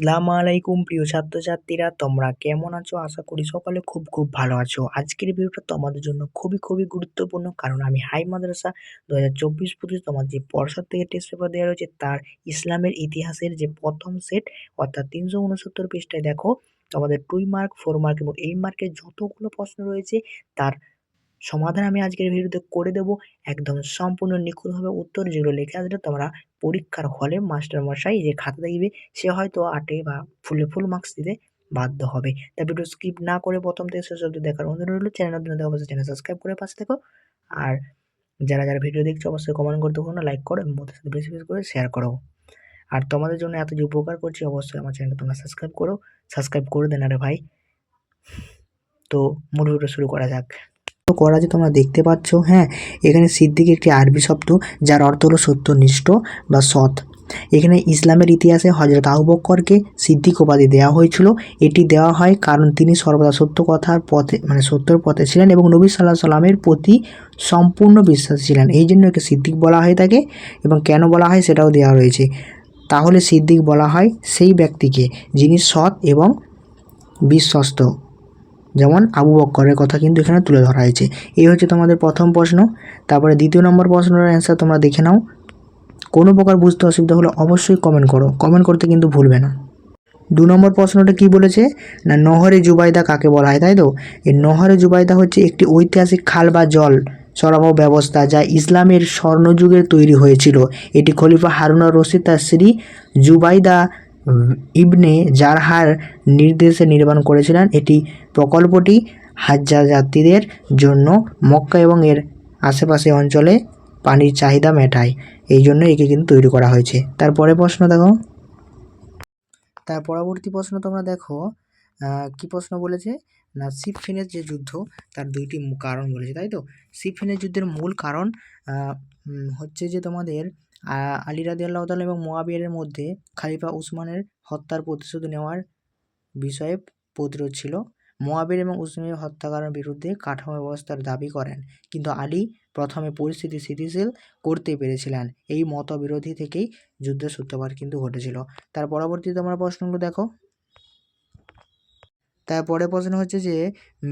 আসসালামু আলাইকুম প্রিয় ছাত্রছাত্রীরা। তোমরা কেমন আছো? আশা করি সকলে খুব খুব ভালো আছো। আজকের ভিডিওটা তোমাদের জন্য খুবই খুবই গুরুত্বপূর্ণ, কারণ আমি হাই মাদ্রাসা দু হাজার চব্বিশ পঁচিশ তোমার যে পর্ষদ থেকে টেস্ট পেপার দেওয়া রয়েছে, তার ইসলামের ইতিহাসের যে প্রথম সেট অর্থাৎ তিনশো উনসত্তর পৃষ্ঠায় দেখো, তোমাদের টুই মার্ক ফোর মার্ক এবং এই মার্কের যতগুলো প্রশ্ন রয়েছে, তার সমাধান আমি আজকের ভিডিওতে করে দেবো। একদম সম্পূর্ণ নিখুঁতভাবে উত্তর যেগুলো লিখে আসলে তোমরা পরীক্ষার হলে মাস্টার মশাই যে খাতা দেখবে সে হয়তো আটে বা ফুলে ফুল মার্কস দিতে বাধ্য হবে। তাই ভিডিও স্কিপ না করে প্রথম থেকে শেষ অবধি দেখার অনুরোধ রইল। চ্যানেল নতুন দেখো অবশ্যই চ্যানেল সাবস্ক্রাইব করে পাশে থেকো। আর যারা যারা ভিডিও দেখছ, অবশ্যই কমেন্ট করতে ভুলো না লাইক করো এবং বন্ধুদের সাথে বেশি বেশি করে শেয়ার করো। আর তোমাদের জন্য এত যে উপকার করছি, অবশ্যই আমার চ্যানেলটা তোমরা সাবস্ক্রাইব করো। সাবস্ক্রাইব করে দেন আরে ভাই। তো মূল ভিডিও শুরু করা যাক। তো করা যে তোমরা দেখতে পাচ্ছ হ্যাঁ এখানে সিদ্দিক একটি আরবি শব্দ, যার অর্থ হলো সত্যনিষ্ঠ বা সৎ। এখানে ইসলামের ইতিহাসে হজরত আবু বক্করকে সিদ্দিক উপাধি দেওয়া হয়েছিল। এটি দেওয়া হয় কারণ তিনি সর্বদা সত্য কথার পথে মানে সত্যর পথে ছিলেন এবং নবী সাল্লাহ সাল্লামের প্রতি সম্পূর্ণ বিশ্বাসী ছিলেন। এই জন্য একে সিদ্দিক বলা হয়ে থাকে এবং কেন বলা হয় সেটাও দেওয়া রয়েছে। তাহলে সিদ্দিক বলা হয় সেই ব্যক্তিকে যিনি সৎ এবং বিশ্বস্ত। যেমন আবু বক্করের কথা কিন্তু এখানে তুলে ধরা হয়েছে। এই হচ্ছে তোমাদের প্রথম প্রশ্ন। তারপরে দ্বিতীয় নম্বর প্রশ্নের অ্যান্সার তোমরা দেখে নাও। কোনো প্রকার বুঝতে অসুবিধা হলে অবশ্যই কমেন্ট করো। কমেন্ট করতে কিন্তু ভুলবে না। দু নম্বর প্রশ্নটা কি বলেছে? না, নহরে জুবাইদা কাকে বলা হয়, তাই তো? এই নহরে জুবাইদা হচ্ছে একটি ঐতিহাসিক খাল বা জল সরবরাহ ব্যবস্থা যা ইসলামের স্বর্ণযুগের তৈরি হয়েছিল। এটি খলিফা হারুনা রশিদ তার স্ত্রী জুবাইদা ইবনে জারহার নির্দেশে নির্মাণ করেছিলেন এটি প্রকল্পটি হাজ্জা যাত্রীদের জন্য মক্কা এবং এর আশেপাশে অঞ্চলে পানির চাহিদা মেটায়। এই জন্য একে কিন্তু তৈরি করা হয়েছে। তারপরে প্রশ্ন দেখো। তার পরবর্তী প্রশ্ন তোমরা দেখো কি প্রশ্ন বলেছে? না সিপফিনের যে যুদ্ধ, তার দুইটি কারণ বলেছে, তাই তো? সিপফিনের যুদ্ধের মূল কারণ হচ্ছে যে তোমাদের আলী রাদি আল্লাহ তাল এবং মোয়াবিয়ারের মধ্যে খালিফা উসমানের হত্যার প্রতিশোধ নেওয়ার বিষয়ে প্রতিরোধ ছিল। মোয়াবির এবং উসমানের হত্যাকারের বিরুদ্ধে কাঠামো ব্যবস্থার দাবি করেন, কিন্তু আলী প্রথমে পরিস্থিতি স্থিতিশীল করতে পেরেছিলেন। এই মতবিরোধী থেকেই যুদ্ধের সূত্রপাত কিন্তু ঘটেছিল। তার পরবর্তীতে তোমরা প্রশ্নগুলো দেখো। তারপরে প্রশ্ন হচ্ছে যে,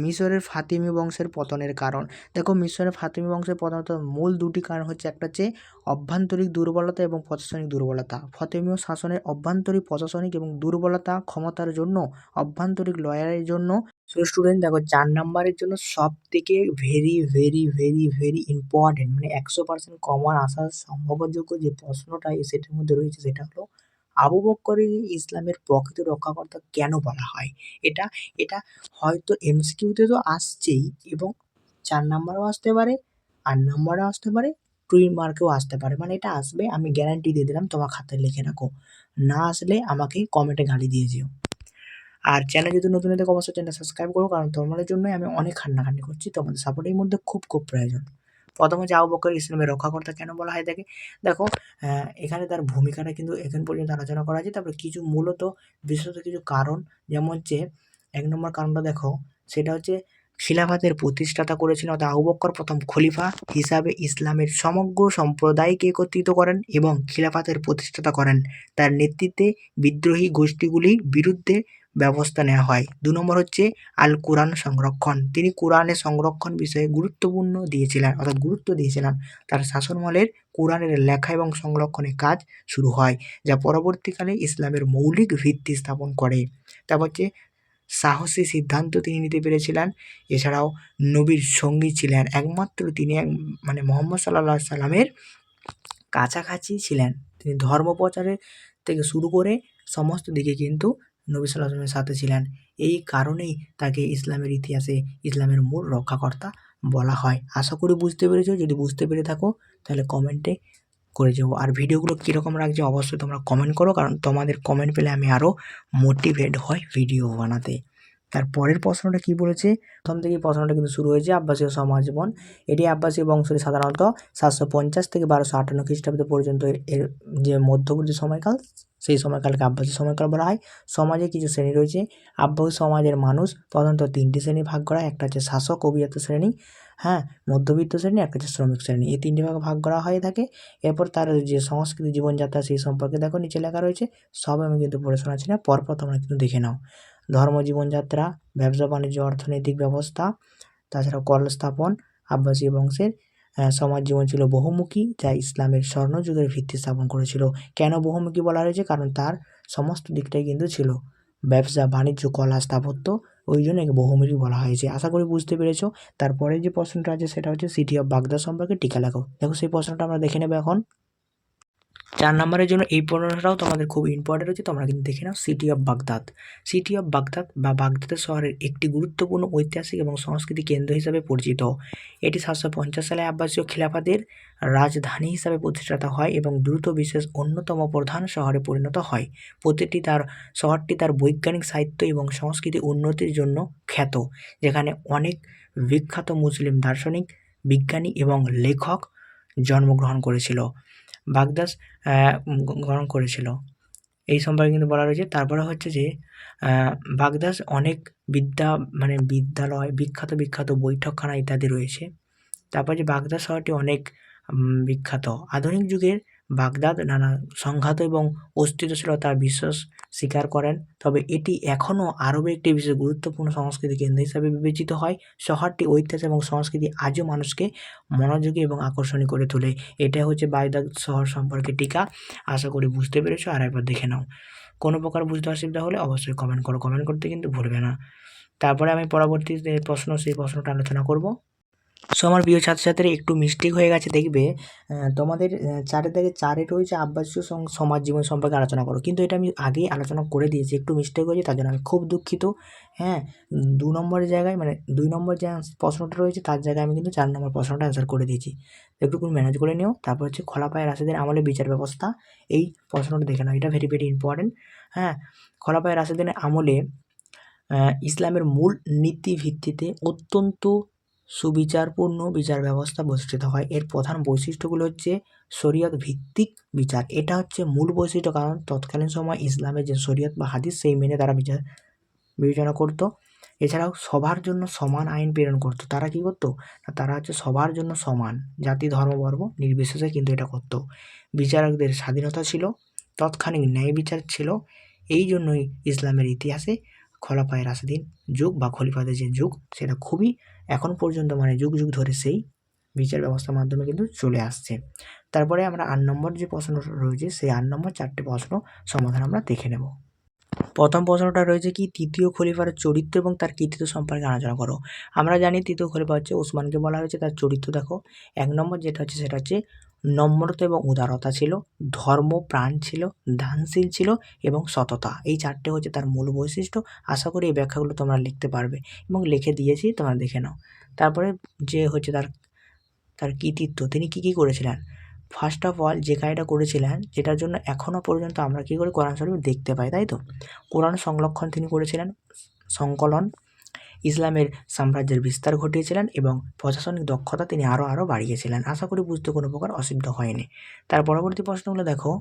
মিশরের ফাতিমি বংশের পতনের কারণ। দেখো, মিশরের ফাতিমি বংশের পতনের মূল দুটি কারণ হচ্ছে, একটা হচ্ছে অভ্যন্তরিক দুর্বলতা এবং প্রশাসনিক দুর্বলতা। ফতেমীয় শাসনের অভ্যন্তরিক, প্রশাসনিক এবং দুর্বলতা ক্ষমতার জন্য, অভ্যন্তরিক লয়ারের জন্য সো স্টুডেন্ট দেখো, চার নাম্বারের জন্য সব থেকে very very very very important মানে একশো পার্সেন্ট কমন আসার সম্ভাবযোগ্য যে প্রশ্নটা সেটার মধ্যে রয়েছে, সেটা হলো আবু বক্করের ইসলামের প্রকৃত রক্ষাকর্তা কেন বলা হয়? এটা এটা হয়তো এমসিকিউতে তো আসছেই এবং চার নাম্বারও আসতে পারে, আট নাম্বারও আসতে পারে টুই মার্কেও আসতে পারে। মানে এটা আসবে, আমি গ্যারান্টি দিয়ে দিলাম, তোমার খাতায় লিখে রাখো। না আসলে আমাকে কমেন্টে গালি দিয়ে যেও। আর চ্যানেল যদি নতুন হতে অবশ্যই চ্যানেল সাবস্ক্রাইব করো, কারণ তোমাদের জন্যই আমি অনেক খান্নাখান্নি করছি। তোমাদের সাপোর্টের মধ্যে খুব খুব প্রয়োজন। প্রথমে হচ্ছে আবু বকর ইসলামের রক্ষাকর্তা কেন বলা হয় দেখে দেখো এখানে তার ভূমিকাটা কিন্তু এখান পর্যন্ত আলোচনা করা হয়েছে। তারপরে কিছু মূলত, বিশেষত কিছু কারণ, যেমন হচ্ছে, এক নম্বর কারণটা দেখো, সেটা হচ্ছে খিলাফাতের প্রতিষ্ঠাতা করেছিলেন অর্থাৎ আবু বক্কর প্রথম খলিফা হিসাবে ইসলামের সমগ্র সম্প্রদায়কে একত্রিত করেন এবং খিলাফাতের প্রতিষ্ঠাতা করেন। তার নেতৃত্বে বিদ্রোহী গোষ্ঠীগুলির বিরুদ্ধে ব্যবস্থা নেওয়া হয়। দু নম্বর হচ্ছে আল কোরআন সংরক্ষণ। তিনি কোরআনের সংরক্ষণ বিষয়ে গুরুত্বপূর্ণ দিয়েছিলেন, অর্থাৎ গুরুত্ব দিয়েছিলেন। তার শাসনমলের কোরআনের লেখা এবং সংরক্ষণের কাজ শুরু হয়, যা পরবর্তীকালে ইসলামের মৌলিক ভিত্তি স্থাপন করে। তারপর হচ্ছে সাহসী সিদ্ধান্ত তিনি নিতে পেরেছিলেন। এছাড়াও নবীর সঙ্গী ছিলেন, একমাত্র তিনি মানে মোহাম্মদ সাল্লাহ সাল্লামের কাছাকাছি ছিলেন। তিনি ধর্ম প্রচারের থেকে শুরু করে সমস্ত দিকে কিন্তু নবী সাল্লামের সাথে ছিলেন। এই কারণেই তাকে ইসলামের ইতিহাসে ইসলামের মূল রক্ষাকর্তা বলা হয়। আশা করি বুঝতে পেরেছ। যদি বুঝতে পেরে থাকো, তাহলে কমেন্টে করে যাব আর ভিডিওগুলো কীরকম লাগছে অবশ্যই তোমরা কমেন্ট করো, কারণ তোমাদের কমেন্ট পেলে আমি আরও মোটিভেট হয় ভিডিও বানাতে। তার পরের প্রশ্নটা কি বলেছে? প্রথম থেকে প্রশ্নটা কিন্তু শুরু হয়েছে আব্বাসীয় সমাজ জীবন এটি আব্বাসীয় বংশের সাধারণত সাতশো পঞ্চাশ থেকে বারোশো আটান্ন খ্রিস্টাব্দ পর্যন্ত এর যে মধ্যবর্তী সময়কাল, সেই সময়কালকে আব্বাসী সময়কাল বলা হয়। সমাজে কিছু শ্রেণি রয়েছে। আব্বাসী সমাজের মানুষ প্রধানত তিনটি শ্রেণি ভাগ করা একটা হচ্ছে শাসক অভিজাত শ্রেণি হ্যাঁ মধ্যবিত্ত শ্রেণি, একটা হচ্ছে শ্রমিক শ্রেণি। এই তিনটি ভাগে ভাগ করা হয়ে থাকে। এরপর তার যে সংস্কৃতি জীবনযাত্রা, সেই সম্পর্কে দেখো নিচে লেখা রয়েছে। সব আমি কিন্তু পড়ে শোনাচ্ছি না, পরপর তোমরা কিন্তু দেখে নাও। ধর্ম জীবনযাত্রা, ব্যবসা বাণিজ্য, অর্থনৈতিক ব্যবস্থা, তাছাড়া কল স্থাপন আব্বাসীয় বংশের সমাজ জীবন ছিল বহুমুখী, যা ইসলামের স্বর্ণযুগের ভিত্তি স্থাপন করেছিল। কেন বহুমুখী বলা হয়েছে? কারণ তার সমস্ত দিকটাই কিন্তু ছিল ব্যবসা, বাণিজ্য, কলা, স্থাপত্য, ওই জন্য একে বহুমুখী বলা হয়েছে। আশা করি বুঝতে পেরেছ। তারপরে যে প্রশ্নটা আছে, সেটা হচ্ছে সিটি অফ বাগদা সম্পর্কে টিকা লেখো। দেখো সেই প্রশ্নটা আমরা দেখে নেব এখন। চার নম্বরের জন্য এই প্রশ্নটাও তোমাদের খুব ইম্পর্টেন্ট হচ্ছে, তোমরা কিন্তু দেখে নাও city of Baghdad city of Baghdad বা বাগদাদ শহরের একটি গুরুত্বপূর্ণ ঐতিহাসিক এবং সংস্কৃতি কেন্দ্র হিসাবে পরিচিত। এটি সাতশো পঞ্চাশ সালে আব্বাসীয় খিলাফাদের রাজধানী হিসাবে প্রতিষ্ঠাতা হয় এবং দ্রুত বিশেষ অন্যতম প্রধান শহরে পরিণত হয়। প্রতিটি তার, শহরটি তার বৈজ্ঞানিক সাহিত্য এবং সংস্কৃতি উন্নতির জন্য খ্যাত, যেখানে অনেক বিখ্যাত মুসলিম দার্শনিক, বিজ্ঞানী এবং লেখক জন্মগ্রহণ করেছিল। বাগদাস গ্রহণ করেছিল। এই সম্পর্কে কিন্তু বলা রয়েছে। তারপরে হচ্ছে যে বাগদাস অনেক বিদ্যা মানে বিদ্যালয়, বিখ্যাত বিখ্যাত বৈঠকখানা ইত্যাদি রয়েছে। তারপর যে বাগদাস শহরটি অনেক বিখ্যাত। আধুনিক যুগের বাগদাদ, নানা সংঘাত এবং অস্তিত্বশীলতার বিশ্বাস স্বীকার করেন। তবে এটি এখনও আরবের একটি বিশেষ গুরুত্বপূর্ণ সংস্কৃতি কেন্দ্র হিসাবে বিবেচিত হয়। শহরটি ঐতিহাস এবং সংস্কৃতি আজও মানুষকে মনোযোগী এবং আকর্ষণীয় করে তোলে। এটা হচ্ছে বাগদাদ শহর সম্পর্কে টিকা। আশা করি বুঝতে পেরেছ। আর একবার দেখে নাও। কোনো প্রকার বুঝতে অসুবিধা হলে অবশ্যই কমেন্ট করো। কমেন্ট করতে কিন্তু ভুলবে না। তারপরে আমি পরবর্তী প্রশ্ন, সেই প্রশ্নটা আলোচনা করব। সো আমার প্রিয় ছাত্রছাত্রীরা একটু মিস্টেক হয়ে গেছে দেখবে তোমাদের আহ, চারের দিকে চারে রয়েছে আব্বাসীয় সমাজ জীবন সম্পর্কে আলোচনা করো। কিন্তু এটা আমি আগেই আলোচনা করে দিয়েছি একটু মিস্টেক হয়েছে তার জন্য আমি খুব দুঃখিত। হ্যাঁ দু নম্বরের জায়গায় মানে দুই নম্বর যে প্রশ্নটা রয়েছে তার জায়গায় আমি কিন্তু চার নম্বর প্রশ্নটা অ্যান্সার করে দিয়েছি। একটু ম্যানেজ করে নিও তারপর হচ্ছে খোলাপায়ের রাশেদের আমলে বিচার ব্যবস্থা এই প্রশ্নটা দেখে নাও এটা ভেরি ভেরি ইম্পর্টেন্ট হ্যাঁ খোলাপায়ের রাশেদের আমলে ইসলামের মূল নীতি ভিত্তিতে অত্যন্ত সুবিচারপূর্ণ বিচার ব্যবস্থা প্রতিষ্ঠিত হয়। এর প্রধান বৈশিষ্ট্যগুলো হচ্ছে শরীয়ত ভিত্তিক বিচার। এটা হচ্ছে মূল বৈশিষ্ট্য, কারণ তৎকালীন সময় ইসলামের যে শরীয়ত বা হাদিস সেই মেনে তারা বিচার বিবেচনা করতো। এছাড়াও সবার জন্য সমান আইন প্রেরণ করতো। তারা কি করতো? তারা হচ্ছে সবার জন্য সমান। জাতি, ধর্ম, বর্গ নির্বিশেষে কিন্তু এটা করতো। বিচারকদের স্বাধীনতা ছিল, তৎক্ষণিক ন্যায় বিচার ছিল। এই জন্যই ইসলামের ইতিহাসে খোলাপায়ের রাশেদিন যুগ বা খলিফাদের যে যুগ, সেটা খুবই এখন পর্যন্ত মানে যুগ যুগ ধরে সেই বিচার ব্যবস্থার মাধ্যমে কিন্তু চলে আসছে। তারপরে আমরা আট নম্বর যে প্রশ্ন রয়েছে, সেই আট নম্বর চারটে প্রশ্ন সমাধান আমরা দেখে নেব। প্রথম প্রশ্নটা রয়েছে কি, তৃতীয় খলিফার চরিত্র এবং তার কৃতিত্ব সম্পর্কে আলোচনা করো। আমরা জানি তৃতীয় খলিফা হচ্ছে ওসমানকে বলা হয়েছে, তার চরিত্র দেখো। এক নম্বর যেটা হচ্ছে সেটা হচ্ছে নম্রতা এবং উদারতা ছিল, ধর্ম, প্রাণ ছিল, দানশীল ছিল এবং সততা। এই চারটে হচ্ছে তার মূল বৈশিষ্ট্য। আশা করি এই ব্যাখ্যাগুলো তোমরা লিখতে পারবে এবং লিখে দিয়েছি, তোমরা দেখে নাও। তারপরে যে হচ্ছে তার তার কৃতিত্ব, তিনি কী কী করেছিলেন? ফার্স্ট অফ অল যে কাজটা করেছিলেন, যেটার জন্য এখনও পর্যন্ত আমরা কী করে কোরআন শরীফ দেখতে পাই, তাই তো? কোরআন সংরক্ষণ তিনি করেছিলেন, সংকলন, ইসলামের সাম্রাজ্যের বিস্তার ঘটিয়েছিলেন এবং প্রশাসনিক দক্ষতা তিনি আরও আরও বাড়িয়েছিলেন। আশা করি বুঝতে কোনো প্রকার অসুবিধা হয়নি। তার পরবর্তী প্রশ্নগুলো দেখো।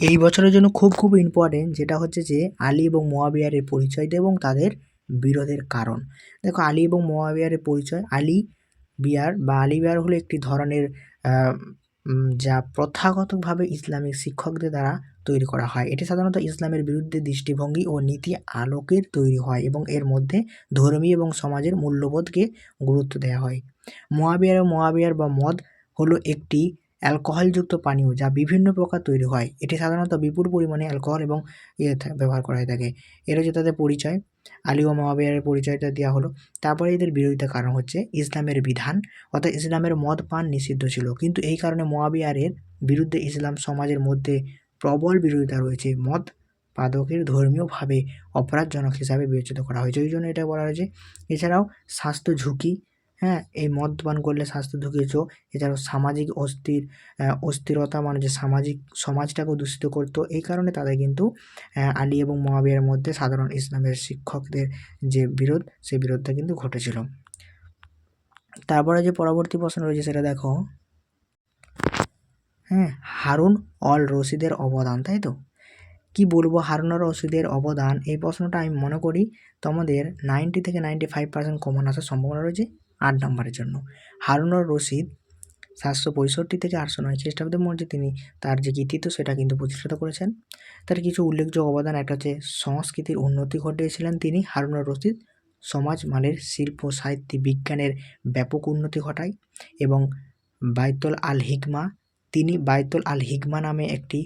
এই বছরের জন্য খুব খুব ইম্পর্টেন্ট যেটা হচ্ছে যে, আলী এবং মোয়াবিয়ারের পরিচয় এবং তাদের বিরোধের কারণ। দেখো, আলী এবং মোয়াবিয়ারের পরিচয়, আলী বিয়ার। বা আলী বিয়ার হলো একটি ধরনের যা প্রথাগতভাবে ইসলামিক শিক্ষকদের দ্বারা তৈরি করা হয়। এটি সাধারণত ইসলামের বিরুদ্ধে দৃষ্টিভঙ্গি ও নীতি আলোকের তৈরি হয় এবং এর মধ্যে ধর্মী এবং সমাজের মূল্যবোধকে গুরুত্ব দেওয়া হয়। মোয়াবিয়ার ও মোয়াবিয়ার বা মদ হলো একটি অ্যালকোহলযুক্ত পানীয় যা বিভিন্ন প্রকার তৈরি হয়। এটি সাধারণত বিপুল পরিমাণে অ্যালকোহল এবং ইয়ে ব্যবহার করা হয়ে থাকে। এর হচ্ছে তাদের পরিচয়। আলী ও মহাবিয়ারের পরিচয়টা দেওয়া হলো। তারপরে এদের বিরোধিতার কারণ হচ্ছে ইসলামের বিধান, অর্থাৎ ইসলামের মদ পান নিষিদ্ধ ছিল। কিন্তু এই কারণে মোয়াবিয়ারের বিরুদ্ধে ইসলাম সমাজের মধ্যে প্রবল বিরোধিতা রয়েছে। মদ পাদকের ধর্মীয়ভাবে অপরাধজনক হিসাবে বিবেচিত করা হয়েছে। ওই জন্য এটা বলা হয়েছে। এছাড়াও স্বাস্থ্য ঝুঁকি হ্যাঁ এই মদ্যপান করলে স্বাস্থ্য ঝুঁকি এছাড়াও সামাজিক অস্থির অস্থিরতা মানে যে সামাজিক সমাজটাকেও দূষিত করতো, এই কারণে তাদের কিন্তু আলী এবং মহাবিয়ার মধ্যে সাধারণ ইসলামের শিক্ষকদের যে বিরোধ সেই বিরোধটা কিন্তু ঘটেছিল। তারপরে যে পরবর্তী প্রশ্ন রয়েছে সেটা দেখো। হ্যাঁ হারুন অল রশিদের অবদান, তাই তো? কি বলব হারুন আর রশিদের অবদান? এই প্রশ্নটা আমি মনে করি তোমাদের নাইনটি থেকে নাইনটি ফাইভ পার্সেন্ট কমন আসার সম্ভাবনা রয়েছে। আট নম্বরের জন্য। হারুন আর রশিদ সাতশো পঁয়ষট্টি থেকে আটশো নয় খ্রিস্টাব্দের মধ্যে তিনি তার যে কৃতিত্ব সেটা কিন্তু প্রতিষ্ঠিত করেছেন। তার কিছু উল্লেখযোগ্য অবদান, একটা হচ্ছে সংস্কৃতির উন্নতি ঘটিয়েছিলেন তিনি। হারুন আর রশিদ সমাজ মানের শিল্প, সাহিত্য, বিজ্ঞানের ব্যাপক উন্নতি ঘটায় এবং বাইতুল আল হিকমা, তিনি বাইতুল আল হিকমা নামে একটি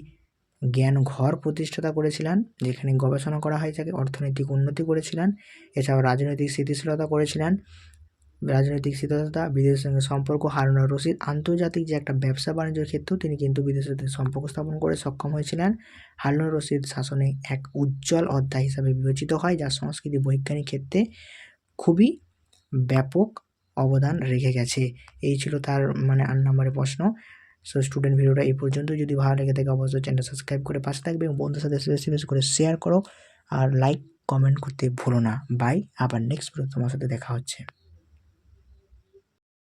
জ্ঞান ঘর প্রতিষ্ঠাতা করেছিলেন, যেখানে গবেষণা করা হয়, যাকে অর্থনৈতিক উন্নতি করেছিলেন। এছাড়াও রাজনৈতিক স্থিতিশীলতা করেছিলেন। রাজনৈতিক স্থিতিশীলতা বিদেশের সঙ্গে সম্পর্ক হারুন রশিদ, আন্তর্জাতিক যে একটা ব্যবসা বাণিজ্যের ক্ষেত্রেও তিনি কিন্তু বিদেশের সাথে সম্পর্ক স্থাপন করে সক্ষম হয়েছিলেন। হারুন রশিদ শাসনে এক উজ্জ্বল অধ্যায় হিসাবে বিবেচিত হয়, যা সংস্কৃতি বৈজ্ঞানিক ক্ষেত্রে খুবই ব্যাপক অবদান রেখে গেছে। এই ছিল তার মানে আট নম্বরের প্রশ্ন। সো স্টুডেন্ট ভিডিওটা এই পর্যন্ত। যদি ভালো লেগে থাকে, অবশ্যই চ্যানেলটা সাবস্ক্রাইব করে পাশে থাকবে এবং বন্ধুর সাথে বেশি বেশি করে শেয়ার করো। আর লাইক, কমেন্ট করতে ভুলো না। বাই, আবার নেক্সট ভিডিও তোমার সাথে দেখা হচ্ছে।